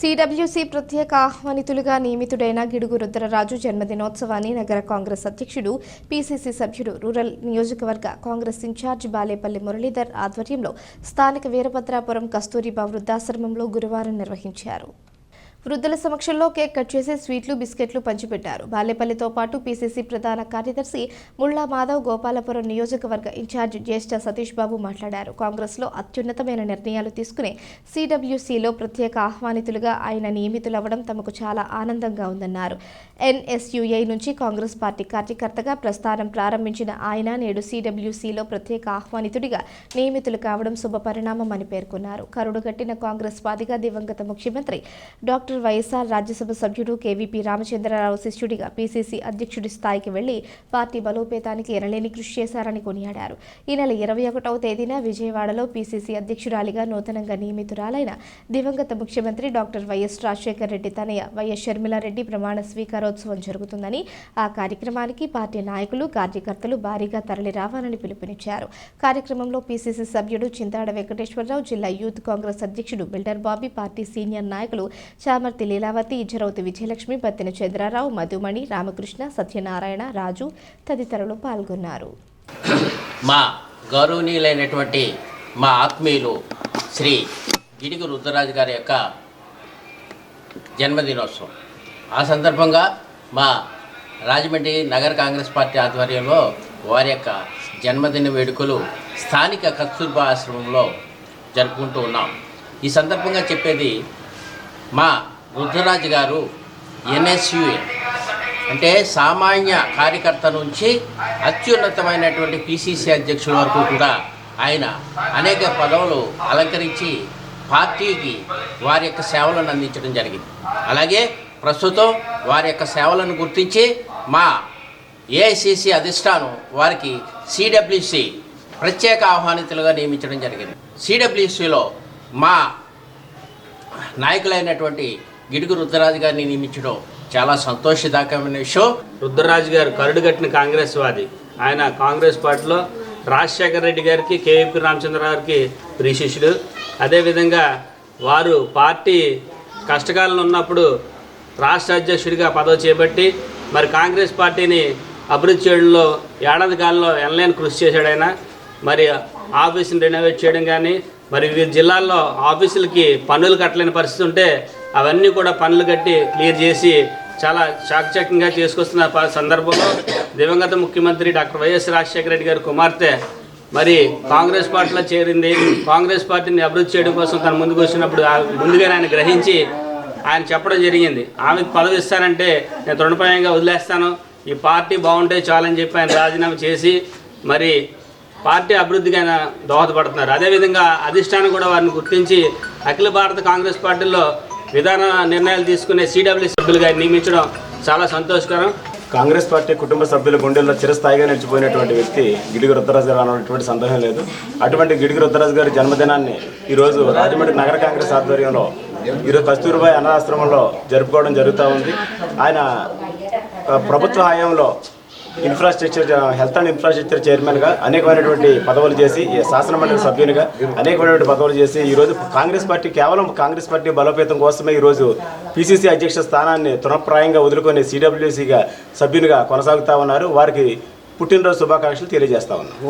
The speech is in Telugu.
సిడబ్ల్యూసీ ప్రత్యేక ఆహ్వానితులుగా నియమితుడైన గిడుగు రుద్రరాజు జన్మదినోత్సవాన్ని నగర కాంగ్రెస్ అధ్యక్షుడు పీసీసీ సభ్యుడు రూరల్ నియోజకవర్గ కాంగ్రెస్ ఇన్ఛార్జ్ బాలేపల్లి మురళీధర్ ఆధ్వర్యంలో స్థానిక వీరభద్రాపురం కస్తూరిబా వృద్ధాశ్రమంలో గురువారం నిర్వహించారు. వృద్ధుల సమక్షంలో కేక్ కట్ చేసి స్వీట్లు బిస్కెట్లు పంచిపెట్టారు. బాలేపల్లితో పాటు పీసీసీ ప్రధాన కార్యదర్శి ముళ్ళా మాధవ్ గోపాలపురం నియోజకవర్గ ఇన్ఛార్జ్ జ్యేష్ఠ సతీష్ బాబు మాట్లాడారు. కాంగ్రెస్లో అత్యున్నతమైన నిర్ణయాలు తీసుకునే సిడబ్ల్యూసీలో ప్రత్యేక ఆహ్వానితులుగా ఆయన నియమితులవ్వడం తమకు చాలా ఆనందంగా ఉందన్నారు. ఎన్ఎస్యుఐ నుంచి కాంగ్రెస్ పార్టీ కార్యకర్తగా ప్రస్థానం ప్రారంభించిన ఆయన నేడు సిడబ్ల్యూసీలో ప్రత్యేక ఆహ్వానితుడిగా నియమితులు కావడం శుభ పరిణామం అని పేర్కొన్నారు. కరుడుగట్టిన కాంగ్రెస్ వాదిగా దివంగత ముఖ్యమంత్రి డాక్టర్ వైఎస్ఆర్ రాజ్యసభ సభ్యుడు కేవీపీ రామచంద్రరావు శిష్యుడిగా పీసీసీ అధ్యక్షుడి స్థాయికి వెళ్ళి పార్టీ బలోపేతానికి ఎనలేని కృషి చేశారని కొనియాడారు. ఈ నెల ఇరవై ఒకటవ తేదీన విజయవాడలో పీసీసీ అధ్యక్షురాలిగా నూతనంగా నియమితురాలైన దివంగత ముఖ్యమంత్రి డాక్టర్ వైఎస్ రాజశేఖర రెడ్డి తనయ వైఎస్ షర్మిలారెడ్డి ప్రమాణ స్వీకారోత్సవం జరుగుతుందని ఆ కార్యక్రమానికి పార్టీ నాయకులు కార్యకర్తలు భారీగా తరలి రావాలని పిలుపునిచ్చారు. కార్యక్రమంలో పీసీసీ సభ్యుడు చింతాడ వెంకటేశ్వరరావు జిల్లా యూత్ కాంగ్రెస్ అధ్యక్షుడు బిల్డర్ బాబీ పార్టీ సీనియర్ నాయకులు చామర్తి లీలావతి ఇజ్జరౌతి విజయలక్ష్మి బత్తిన చంద్రారావు మధుమణి రామకృష్ణ సత్యనారాయణ రాజు తదితరులు పాల్గొన్నారు. మా గౌరవనీయులైనటువంటి మా ఆత్మీయులు శ్రీ గిడిగు రుద్రరాజు గారి యొక్క జన్మదినోత్సవం. ఆ సందర్భంగా మా రాజమండ్రి నగర కాంగ్రెస్ పార్టీ ఆధ్వర్యంలో వారి యొక్క జన్మదిన వేడుకలు స్థానిక కస్తూర్బా ఆశ్రమంలో జరుపుకుంటూ ఉన్నాం. ఈ సందర్భంగా చెప్పేది మా రుద్రరాజు గారు ఎన్ఎస్యుఏ. అంటే సామాన్య కార్యకర్త నుంచి అత్యున్నతమైనటువంటి పిసిసి అధ్యక్షుల వరకు కూడా ఆయన అనేక పదవులు అలంకరించి పార్టీకి వారి యొక్క సేవలను అందించడం జరిగింది. అలాగే ప్రస్తుతం వారి యొక్క సేవలను గుర్తించి మా ఏఐసిసి అధిష్టానం వారికి సిడబ్ల్యూసి ప్రత్యేక ఆహ్వానితులుగా నియమించడం జరిగింది. సిడబ్ల్యూసిలో మా నాయకులైనటువంటి గిడుగు రుద్రరాజు గారిని నియమించడం చాలా సంతోషదాయకమైన విషయం. రుద్రరాజు గారు కరుడుగట్టిన కాంగ్రెస్ వాది. ఆయన కాంగ్రెస్ పార్టీలో రాజశేఖర రెడ్డి గారికి కేవీపీ రామచంద్ర గారికి ప్రియ శిష్యుడు. అదేవిధంగా వారు పార్టీ కష్టకాలంలో ఉన్నప్పుడు రాష్ట్ర అధ్యక్షుడిగా పదవి చేపట్టి మరి కాంగ్రెస్ పార్టీని అభివృద్ధి చేయడంలో ఏడాది కాలంలో ఎనలేని కృషి చేశాడు ఆయన. మరి ఆఫీస్ని రెనోవేట్ చేయడం కానీ మరి వివిధ జిల్లాల్లో ఆఫీసులకి పన్నులు కట్టలేని పరిస్థితి ఉంటే అవన్నీ కూడా పనులు కట్టి క్లియర్ చేసి చాలా చాకచక్యంగా చేసుకొస్తున్న ప- సందర్భంలో దివంగత ముఖ్యమంత్రి డాక్టర్ వైఎస్ రాజశేఖర రెడ్డి గారి కుమార్తె మరి కాంగ్రెస్ పార్టీలో చేరింది. కాంగ్రెస్ పార్టీని అభివృద్ధి చేయడం కోసం తన ముందుకు వచ్చినప్పుడు ముందుగా ముందుగానే ఆయన గ్రహించి ఆయన చెప్పడం జరిగింది. ఆమెకు పదవి ఇస్తానంటే నేను తృణప్రాయంగా వదిలేస్తాను. ఈ పార్టీ బాగుంటే చాలని చెప్పి ఆయన రాజీనామా చేసి మరి పార్టీ అభివృద్ధికి ఆయన దోహదపడుతున్నారు. అదేవిధంగా అధిష్టానం కూడా వారిని గుర్తించి అఖిల భారత కాంగ్రెస్ పార్టీలో విధాన నిర్ణయాలు తీసుకునే సిడబ్ల్యూ సభ్యులుగా నియమించడం చాలా సంతోషకరం. కాంగ్రెస్ పార్టీ కుటుంబ సభ్యుల గుండెల్లో చిరస్థాయిగా నిలిచిపోయినటువంటి వ్యక్తి గిడిగి రుద్రరాజు గారు అన్నటువంటి సందేహం లేదు. అటువంటి గిడిగి రుద్రరాజు గారి జన్మదినాన్ని ఈరోజు రాజమండ్రి నగర కాంగ్రెస్ ఆధ్వర్యంలో ఈరోజు కస్తూరిబాయి అనాథాశ్రమంలో జరుపుకోవడం జరుగుతూ ఉంది. ఆయన ప్రభుత్వ హయాంలో ఇన్ఫ్రాస్ట్రక్చర్ హెల్త్ అండ్ ఇన్ఫ్రాస్ట్రక్చర్ చైర్మన్గా అనేకమైనటువంటి పదవులు చేసి శాసనమండలి సభ్యునిగా అనేకమైనటువంటి పదవులు చేసి ఈరోజు కాంగ్రెస్ పార్టీ కేవలం కాంగ్రెస్ పార్టీ బలోపేతం కోసమే ఈరోజు పిసిసి అధ్యక్ష స్థానాన్ని తృణప్రాయంగా వదులుకొని సిడబ్ల్యూసీగా సభ్యునిగా కొనసాగుతా ఉన్నారు. వారికి పుట్టినరోజు శుభాకాంక్షలు తెలియజేస్తా ఉన్నాం.